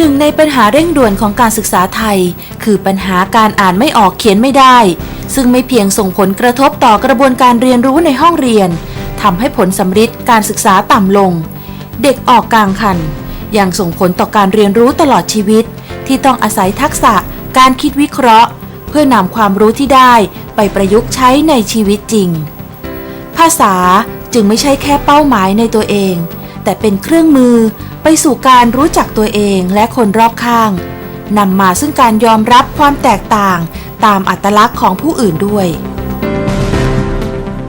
หนึ่งในปัญหาเร่งด่วนของการศึกษาไทย คือปัญหาการอ่านไม่ออกเขียนไม่ได้ ซึ่งไม่เพียงส่งผลกระทบต่อกระบวนการเรียนรู้ในห้องเรียนทำให้ผลสำฤทธิ์การศึกษาต่ำลง เด็กออกกลางคัน ยังส่งผลต่อการเรียนรู้ตลอดชีวิต ที่ต้องอาศัยทักษะการคิดวิเคราะห์ เพื่อนำความรู้ที่ได้ไปประยุกต์ใช้ในชีวิตจริง ภาษาจึงไม่ใช่แค่เป้าหมายในตัวเอง แต่เป็นเครื่องมือ ไปสู่การรู้จักตัวเองและคนรอบข้าง นำมาซึ่งการยอมรับความแตกต่างตามอัตลักษณ์ของผู้อื่นด้วย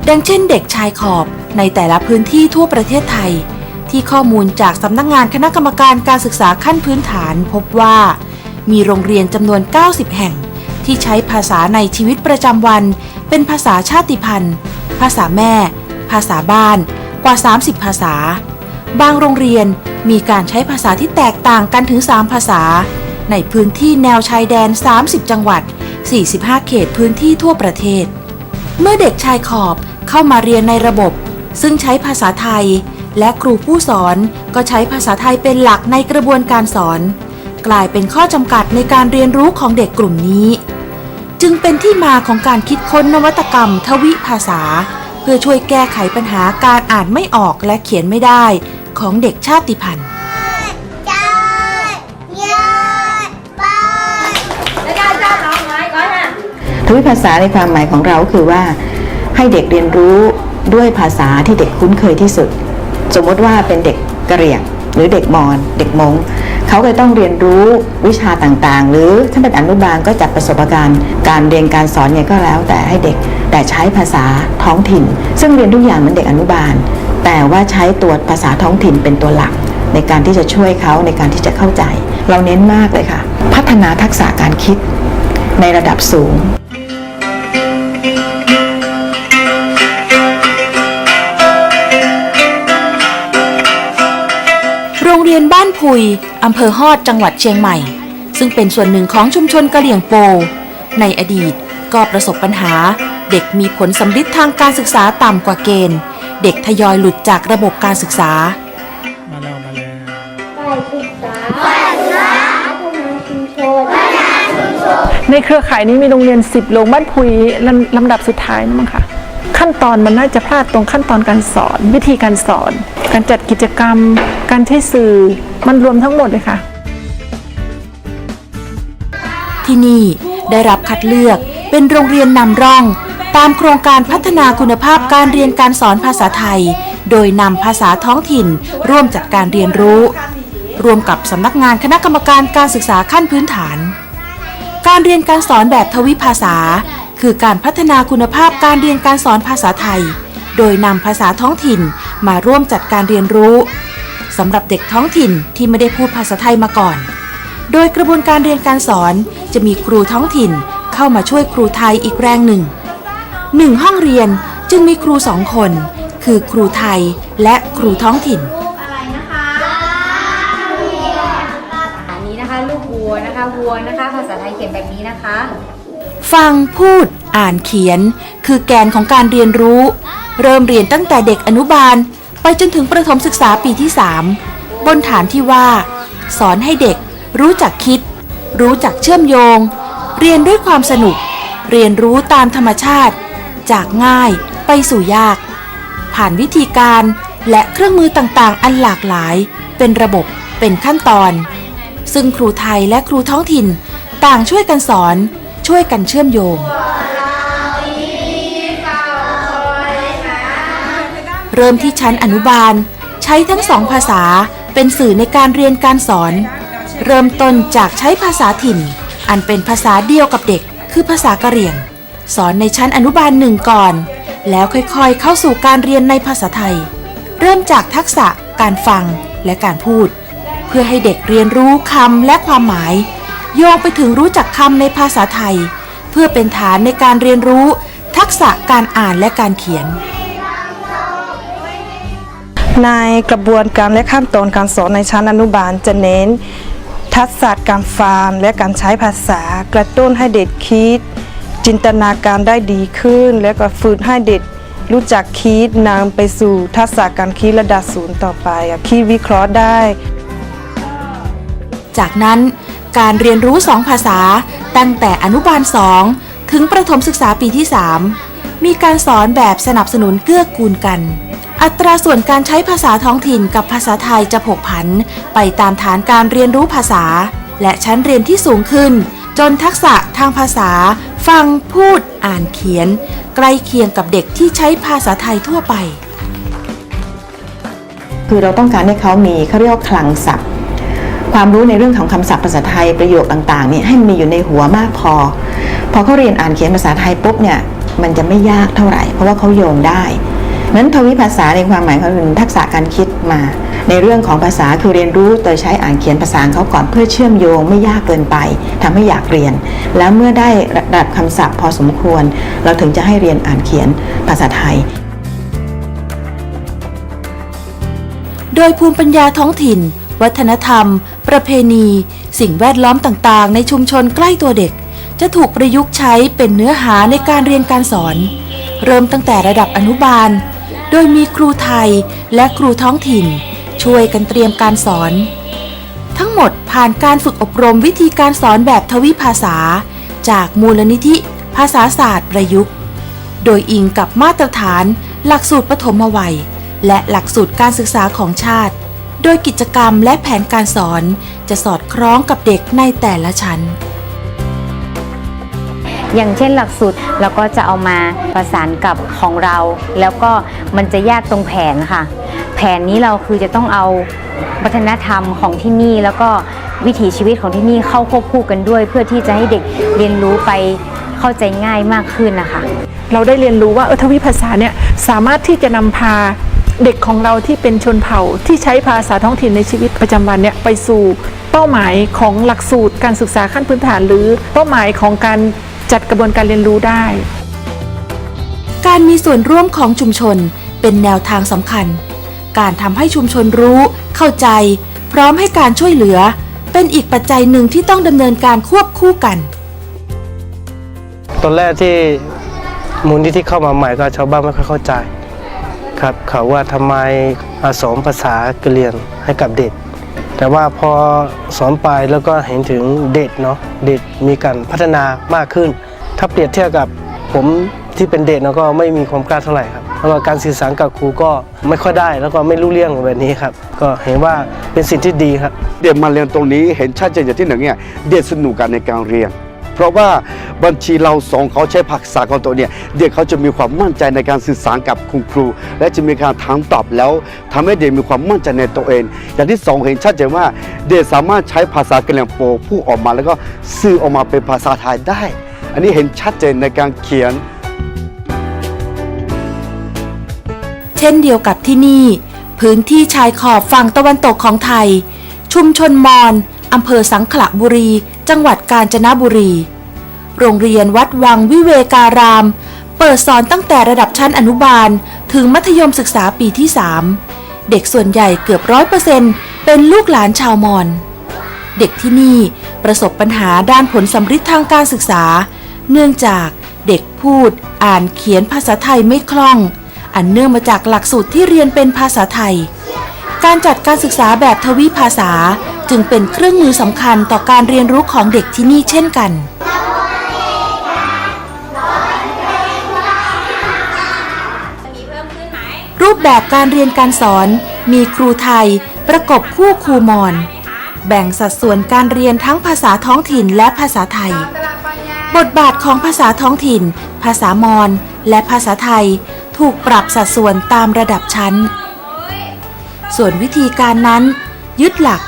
ดังเช่นเด็กชายขอบในแต่ละพื้นที่ทั่วประเทศไทย ที่ข้อมูลจากสำนักงานคณะกรรมการการศึกษาขั้นพื้นฐานพบว่า มีโรงเรียนจำนวน 90 แห่ง ที่ใช้ภาษาในชีวิตประจำวัน เป็นภาษาชาติพันธุ์ ภาษาแม่ ภาษาบ้าน กว่า 30 ภาษา บางโรงเรียนมีการใช้ภาษาที่แตกต่างกันถึง 3 ภาษา ในพื้นที่แนวชายแดน 30 จังหวัด 45 เขตพื้นที่ทั่วประเทศ เมื่อเด็กชายขอบเข้ามาเรียนในระบบ ซึ่งใช้ภาษาไทย และครูผู้สอนก็ใช้ภาษาไทยเป็นหลักในกระบวนการสอน กลายเป็นข้อจำกัดในการเรียนรู้ของเด็กกลุ่มนี้ จึงเป็นที่มาของการคิดค้นนวัตกรรม ทวิภาษา เพื่อช่วยแก้ไขปัญหาการอ่านไม่ออกและเขียนไม่ได้ ของเด็กชาติพันธุ์ทวิภาษาในความหมายของเราคือว่า ให้เด็กเรียนรู้ด้วยภาษาที่เด็กคุ้นเคยที่สุด สมมติว่าเป็นเด็กกะเหรี่ยงหรือเด็กมอญเด็กมงเขาก็ต้องเรียนรู้วิชาต่างๆ หรือถ้าเป็นอนุบาลก็จัดประสบการณ์ การเรียนการสอนเนี่ยก็แล้ว แต่ให้เด็กแต่ใช้ภาษาท้องถิ่น ซึ่งเรียนทุกอย่างเหมือนเด็กอนุบาล แต่ว่าใช้ตัวภาษาท้องถิ่นเป็นตัวหลัก ในการที่จะช่วยเขาในการที่จะเข้าใจ เราเน้นมากเลยค่ะ พัฒนาทักษะการคิดในระดับสูงโรงเรียนบ้านพุย อำเภอฮอด จังหวัดเชียงใหม่ ซึ่งเป็นส่วนหนึ่งของชุมชนกะเหลี่ยงโป ในอดีตก็ประสบปัญหา เด็กมีผลสำลิดทางการศึกษาต่ำกว่าเกณฑ์ เด็กทยอยหลุดจากระบบการศึกษา มาแล้วมาแล้วฝ่ายศึกษาฝ่ายศึกษาพัฒนาชุมชนในเครือข่ายนี้มีโรงเรียน 10 โรงบ้านพุยลำลำดับสุดท้ายนะมั้งค่ะขั้นตอนมันน่าจะพลาดตรงขั้นตอนการสอน วิธีการสอน การจัดกิจกรรม การใช้สื่อมันรวมทั้งหมดเลยค่ะ ที่นี่ได้รับคัดเลือกเป็นโรงเรียนนำร่อง ตามโครงการพัฒนาคุณภาพการเรียนการสอนภาษาไทย โดยนำภาษาท้องถิ่น ร่วมจัดการเรียนรู้ รวมกับสำนักงานคณะกรรมการการศึกษาขั้นพื้นฐาน การเรียนการสอนแบบทวิภาษา คือการพัฒนาคุณภาพการเรียนการสอนภาษาไทย โดยนำภาษาท้องถิ่นมาร่วมจัดการเรียนรู้สำหรับเด็กท้องถิ่นที่ไม่ได้พูดภาษาไทยมาก่อน โดยกระบวนการเรียนการสอนจะมีครูท้องถิ่นเข้ามาช่วยครูไทยอีกแรงหนึ่ง หนึ่งห้องเรียนจึงมีครูสองคน คือครูไทยและครูท้องถิ่นอันนี้นะคะลูกวัวนะคะวัวนะคะ ภาษาไทยเขียนแบบนี้นะคะ ฟังพูดอ่านเขียน คือแกนของการเรียนรู้ เริ่มเรียนตั้งแต่เด็กอนุบาล ไปจนถึงประถมศึกษาปีที่ 3 บนฐานที่ว่า สอนให้เด็กรู้จักคิด รู้จักเชื่อมโยง เรียนด้วยความสนุก เรียนรู้ตามธรรมชาติ จากง่ายไปสู่ยาก ผ่านวิธีการและเครื่องมือต่างๆ อันหลากหลาย เป็นระบบเป็นขั้นตอน ซึ่งครูไทยและครูท้องถิ่นต่างช่วยกันสอน ช่วยกันเชื่อมโยง เริ่มที่ชั้นอนุบาล ใช้ทั้งสองภาษาเป็นสื่อในการเรียนการสอน เริ่มต้นจากใช้ภาษาถิ่น อันเป็นภาษาเดียวกับเด็กคือภาษากะเหรี่ยง สอนในชั้นอนุบาลหนึ่งก่อน แล้วค่อยๆ เข้าสู่การเรียนในภาษาไทย เริ่มจากทักษะการฟังและการพูด เพื่อให้เด็กเรียนรู้คำและความหมาย โยงไปถึงรู้จักคำในภาษาไทย เพื่อเป็นฐานในการเรียนรู้ ทักษะการอ่านและการเขียนในกระบวนการและขั้นตอนการสอนในชั้นอนุบาลจะเน้น ทักษะการฟังและการใช้ภาษากระตุ้นให้เด็กคิด จินตนาการได้ดีขึ้น และก็ฝึกให้เด็กรู้จักคิดนำไปสู่ทักษะการคิดระดับศูนย์ต่อไปคิดวิเคราะห์ได้ จากนั้นการเรียนรู้สองภาษาตั้งแต่อนุบาล 2 ถึงประถมศึกษาปีที่ 3 มีการสอนแบบสนับสนุนเกื้อกูลกัน อัตราส่วนการใช้ภาษาท้องถิ่นกับภาษาไทยจะผกผัน ไปตามฐานการเรียนรู้ภาษา และชั้นเรียนที่สูงขึ้น จนทักษะทางภาษา ฟังพูดอ่านเขียน ใกล้เคียงกับเด็กที่ใช้ภาษาไทยทั่วไป คือเราต้องการให้เขามีเขาเรียกว่าคลังศัพท์ ความรู้ในเรื่องของคำศัพท์ภาษาไทยประโยคต่างๆนี่ให้มันมีอยู่ในหัวมากพอ พอเขาเรียนอ่านเขียนภาษาไทยปุ๊บเนี่ยมันจะไม่ยากเท่าไหร่ เพราะว่าเขาโยงได้นั้นทวิภาษาในความหมายเขาเป็นทักษะการคิดมา ในเรื่องของภาษาคือเรียนรู้โดยใช้อ่านเขียนภาษาเขาก่อนเพื่อเชื่อมโยงไม่ยากเกินไปทำให้อยากเรียน แล้วเมื่อได้ระดับคำศัพท์พอสมควร เราถึงจะให้เรียนอ่านเขียนภาษาไทย โดยภูมิปัญญาท้องถิ่น วัฒนธรรม ประเพณี สิ่งแวดล้อมต่างๆ ในชุมชนใกล้ตัวเด็ก จะถูกประยุกต์ใช้เป็นเนื้อหาในการเรียนการสอน เริ่มตั้งแต่ระดับอนุบาล โดยมีครูไทยและครูท้องถิ่น ช่วยกันเตรียมการสอน ทั้งหมดผ่านการฝึกอบรมวิธีการสอนแบบทวิภาษา จากมูลนิธิ ภาษาศาสตร์ประยุกต์ โดยอิงกับมาตรฐาน หลักสูตรปฐมวัย และหลักสูตรการศึกษาของชาติ โดยกิจกรรมและแผนการสอนจะสอดคล้องกับเด็กในแต่ละชั้นอย่างเช่นหลักสูตรเราก็จะเอามาประสานกับของเรา แล้วก็มันจะยากตรงแผนค่ะ แผนนี้เราคือจะต้องเอาวัฒนธรรมของที่นี่ แล้วก็วิถีชีวิตของที่นี่เข้าควบคู่กันด้วย เพื่อที่จะให้เด็กเรียนรู้ไปเข้าใจง่ายมากขึ้นนะคะ เราได้เรียนรู้ว่าเออทวิภาษาเนี่ยสามารถที่จะนำพาเด็กของเราที่เป็นชนเผ่าที่ใช้ภาษาท้องถิ่นในชีวิตประจำวันเนี่ยไปสู่เป้าหมายของหลักสูตรการศึกษาขั้นพื้นฐานหรือเป้าหมายของการจัดกระบวนการเรียนรู้ได้ การมีส่วนร่วมของชุมชนเป็นแนวทางสำคัญ การทำให้ชุมชนรู้ เข้าใจ พร้อมให้การช่วยเหลือ เป็นอีกปัจจัยหนึ่งที่ต้องดำเนินการควบคู่กัน ตอนแรกที่มูลนิธิเข้ามาใหม่ก็ชาวบ้านไม่ค่อยเข้าใจครับเขาว่าทำไมอาสอนภาษากะเหรี่ยงให้กับเด็ก แต่ว่าพอสอนไปแล้วก็เห็นถึงเด็กเนาะเด็กมีการพัฒนามากขึ้น ถ้าเปรียบเทียบกับผมที่เป็นเด็กเนาะก็ไม่มีความกล้าเท่าไหร่ครับ แล้วก็การสื่อสารกับครูก็ไม่ค่อยได้ แล้วก็ไม่รู้เรื่องแบบนี้ครับ ก็เห็นว่าเป็นสิ่งที่ดีครับ เด็กมาเรียนตรงนี้เห็นชัดเจนอย่างที่หนึ่งเนี่ยเด็กสนุกกันในการเรียน เพราะว่าบัญชีเราสองเขาใช้ภาษาของตัวเนี่ยเด็กเขาจะมีความมั่นใจในการสื่อสารกับคุณครู และจะมีการถามตอบแล้วทำให้เด็กมีความมั่นใจในตัวเอง อย่างที่สองเห็นชัดเจนว่าเด็กสามารถใช้ภาษากะเหรี่ยงโปพูดออกมา แล้วก็สื่อออกมาเป็นภาษาไทยได้ อันนี้เห็นชัดเจนในการเขียน เช่นเดียวกับที่นี่ พื้นที่ชายขอบฝั่งตะวันตกของไทย ชุมชนมอญอำเภอสังขละบุรี จังหวัดกาญจนบุรี โรงเรียนวัดวังวิเวการาม เปิดสอนตั้งแต่ระดับชั้นอนุบาล ถึงมัธยมศึกษาปีที่ 3 เด็กส่วนใหญ่เกือบร้อยเปอร์เซ็นต์เป็นลูกหลานชาวมอญเด็กที่นี่ประสบปัญหาด้านผลสำฤทธิ์ทางการศึกษา เนื่องจากเด็กพูดอ่านเขียนภาษาไทยไม่คล่อง อันเนื่องมาจากหลักสูตรที่เรียนเป็นภาษาไทย การจัดการศึกษาแบบทวิภาษาจึงเป็นเครื่องมือสำคัญต่อการเรียนรู้ของเด็กที่นี่เช่นกันรูปแบบการเรียนการสอนมีครูไทยประกบคู่ครูมอญแบ่งสัดส่วนการเรียนทั้งภาษาท้องถิ่นและภาษาไทย บทบาทของภาษาท้องถิ่น ภาษามอญและภาษาไทย ถูกปรับสัดส่วนตามระดับชั้น ส่วนวิธีการนั้น ยึดหลัก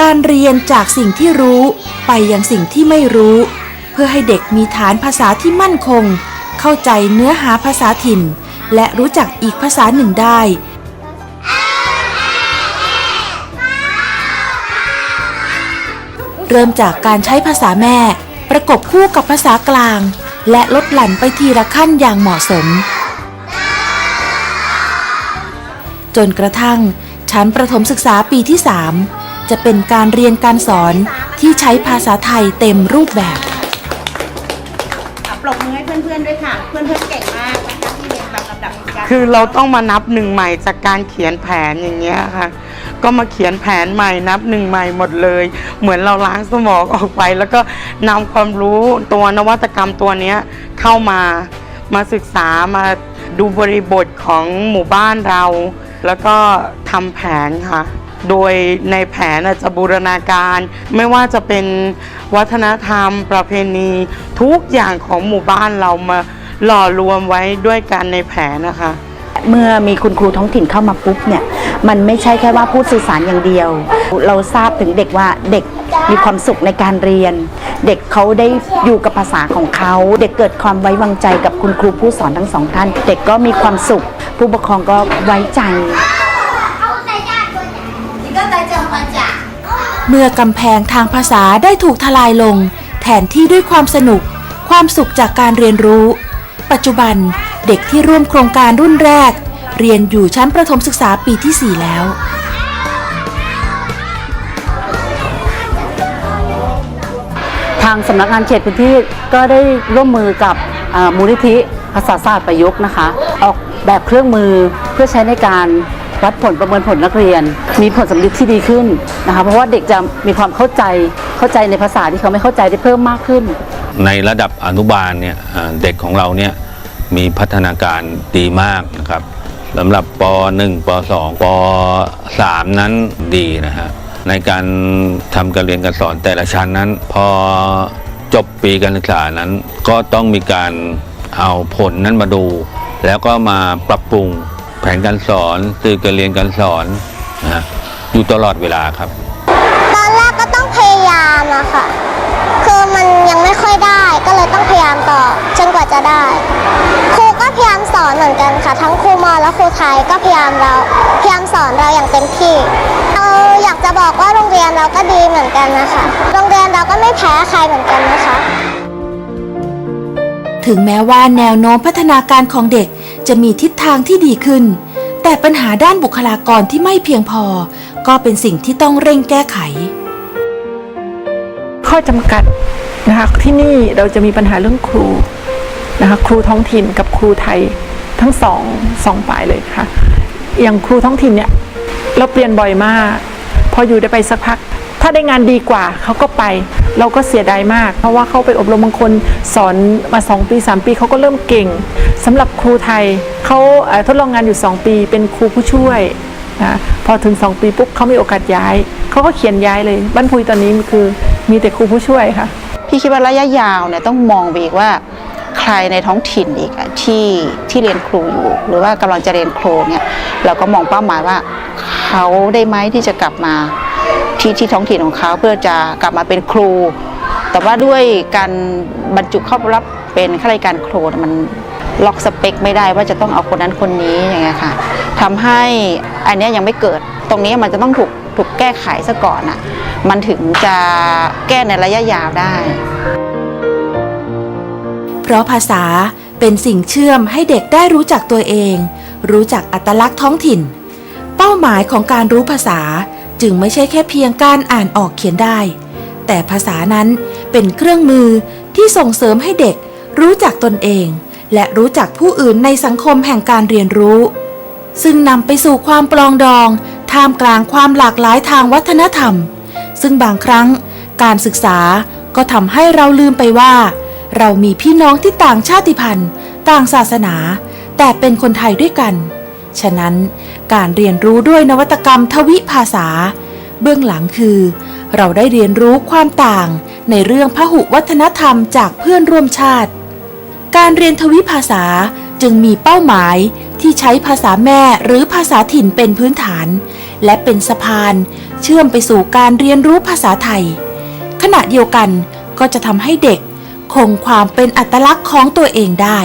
การเรียนจากสิ่งที่รู้ไปยังสิ่งที่ไม่รู้ เพื่อให้เด็กมีฐานภาษาที่มั่นคง เข้าใจเนื้อหาภาษาถิ่น และรู้จักอีกภาษาหนึ่งได้ เริ่มจากการใช้ภาษาแม่ ประกบคู่กับภาษากลาง และลดหลั่นไปทีละขั้นอย่างเหมาะสม จนกระทั่งชั้นประถมศึกษาปีที่ 3 จะเป็นการเรียนการสอนที่ใช้ภาษาไทยเต็มรูปแบบปรบมือให้เพื่อนๆด้วยค่ะ เพื่อนๆเก่งมากนะคะที่เรียนตามลำดับการคือเราต้องมานับหนึ่งใหม่จากการเขียนแผนอย่างเงี้ยค่ะ ก็มาเขียนแผนใหม่นับหนึ่งใหม่หมดเลย เหมือนเราล้างสมองออกไป แล้วก็นำความรู้ตัวนวัตกรรมตัวเนี้ยเข้ามามาศึกษามาดูบริบทของหมู่บ้านเรา แล้วก็ทำแผนค่ะ โดยในแผนอาจจะบูรณาการไม่ว่าจะเป็นวัฒนธรรม ประเพณี ทุกอย่างของหมู่บ้านเรามาหล่อรวมไว้ด้วยกันในแผนนะคะ เมื่อมีคุณครูท้องถิ่นเข้ามาปุ๊บเนี่ยมันไม่ใช่แค่ว่าพูดสื่อสารอย่างเดียว เราทราบถึงเด็กว่าเด็กมีความสุขในการเรียน เด็กเขาได้อยู่กับภาษาของเขา เด็กเกิดความไว้วางใจกับคุณครูผู้สอนทั้งสองท่าน เด็กก็มีความสุข ผู้ปกครองก็ไว้ใจ เมื่อกำแพงทางภาษาได้ถูกทลายลง แทนที่ด้วยความสนุก ความสุขจากการเรียนรู้ ปัจจุบันเด็กที่ร่วมโครงการรุ่นแรก เรียนอยู่ชั้นประถมศึกษาปีที่ 4 แล้วทางสำนักงานเขตพื้นที่ก็ได้ร่วมมือกับมูลนิธิ ภาษาศาสตร์ประยุกต์นะคะ ออกแบบเครื่องมือเพื่อใช้ในการวัดผลประเมินผลนักเรียน มีผลสำลิดที่ดีขึ้นนะคะเพราะว่าเด็กจะมีความเข้าใจเข้าใจในภาษาที่เขาไม่เข้าใจได้เพิ่มมากขึ้น ในระดับอนุบาลเนี่ยเด็กของเราเนี่ยมีพัฒนาการดีมากนะครับสำหรับป .1 ป .2 ป .3 นั้นดีนะฮะในการทำการเรียนการสอนแต่ละชั้นนั้น พอจบปีการศึกษานั้นก็ต้องมีการ เอาผลนั้นมาดู แล้วก็มาปรับปรุงแผนการสอนสื่อการเรียนการสอนนะฮะอยู่ตลอดเวลาครับ ตอนแรกก็ต้องพยายามอะค่ะ คือมันยังไม่ค่อยได้ก็เลยต้องพยายามต่อจนกว่าจะได้ ครูก็พยายามสอนเหมือนกันค่ะ ทั้งครูมอและครูไทยก็พยายามเราพยายามสอนเราอย่างเต็มที่เราอยากจะบอกว่าโรงเรียนเราก็ดีเหมือนกันนะคะ โรงเรียนเราก็ไม่แพ้ใครเหมือนกันนะคะ ถึงแม้ว่าแนวโน้มพัฒนาการของเด็กจะมีทิศทางที่ดีขึ้น แต่ปัญหาด้านบุคลากรที่ไม่เพียงพอ ก็เป็นสิ่งที่ต้องเร่งแก้ไข ข้อจำกัดนะคะที่นี่เราจะมีปัญหาเรื่องครูนะคะครูท้องถิ่นกับครูไทยทั้งสองสองฝ่ายเลยค่ะอย่างครูท้องถิ่นเนี่ยเราเปลี่ยนบ่อยมาก พออยู่ได้ไปสักพัก ถ้าได้งานดีกว่าเขาก็ไปเราก็เสียดายมาก เพราะว่าเขาไปอบรมบางคนสอนมา 2 ปี 3 ปีเขาก็เริ่มเก่งสำหรับครูไทยเขาทดลองงานอยู่ 2 ปีเป็นครูผู้ช่วยนะพอถึง 2 ปีปุ๊บเขามีโอกาสย้าย เขาก็เขียนย้ายเลย บ้านพุยตอนนี้คือมีแต่ครูผู้ช่วยค่ะ พี่คิดว่าระยะยาวเนี่ยต้องมองไปอีกว่าใครในท้องถิ่นอีกที่ที่เรียนครูอยู่ หรือว่ากำลังจะเรียนครูเนี่ยเราก็มองเป้าหมายว่าเขาได้ไหมที่จะกลับมา ที่ที่ท้องถิ่นของเขาเพื่อจะกลับมาเป็นครู แต่ว่าด้วยการบรรจุเข้ารับเป็นข้าราชการครูมันล็อกสเปคไม่ได้ว่าจะต้องเอาคนนั้นคนนี้อย่างเงี้ยค่ะทำให้อันนี้ยยังไม่เกิด ตรงนี้มันจะต้องถูกถูกแก้ไขซะก่อนอะมันถึงจะแก้ในระยะยาวได้ เพราะภาษาเป็นสิ่งเชื่อมให้เด็กได้รู้จักตัวเอง รู้จักอัตลักษณ์ท้องถิ่น เป้าหมายของการรู้ภาษา จึงไม่ใช่แค่เพียงการอ่านออกเขียนได้ แต่ภาษานั้นเป็นเครื่องมือที่ส่งเสริมให้เด็กรู้จักตนเอง และรู้จักผู้อื่นในสังคมแห่งการเรียนรู้ ซึ่งนำไปสู่ความปลองดอง ท่ามกลางความหลากหลายทางวัฒนธรรม ซึ่งบางครั้งการศึกษาก็ทำให้เราลืมไปว่า เรามีพี่น้องที่ต่างชาติพันธุ์ ต่างศาสนา แต่เป็นคนไทยด้วยกัน ฉะนั้นการเรียนรู้ด้วยนวัตกรรมทวิภาษา เบื้องหลังคือ เราได้เรียนรู้ความต่างในเรื่องพหุวัฒนธรรมจากเพื่อนร่วมชาติ การเรียนทวิภาษาจึงมีเป้าหมายที่ใช้ภาษาแม่หรือภาษาถิ่นเป็นพื้นฐาน และเป็นสะพาน เชื่อมไปสู่การเรียนรู้ภาษาไทย ขณะเดียวกันก็จะทำให้เด็กคงความเป็นอัตลักษณ์ของตัวเองได้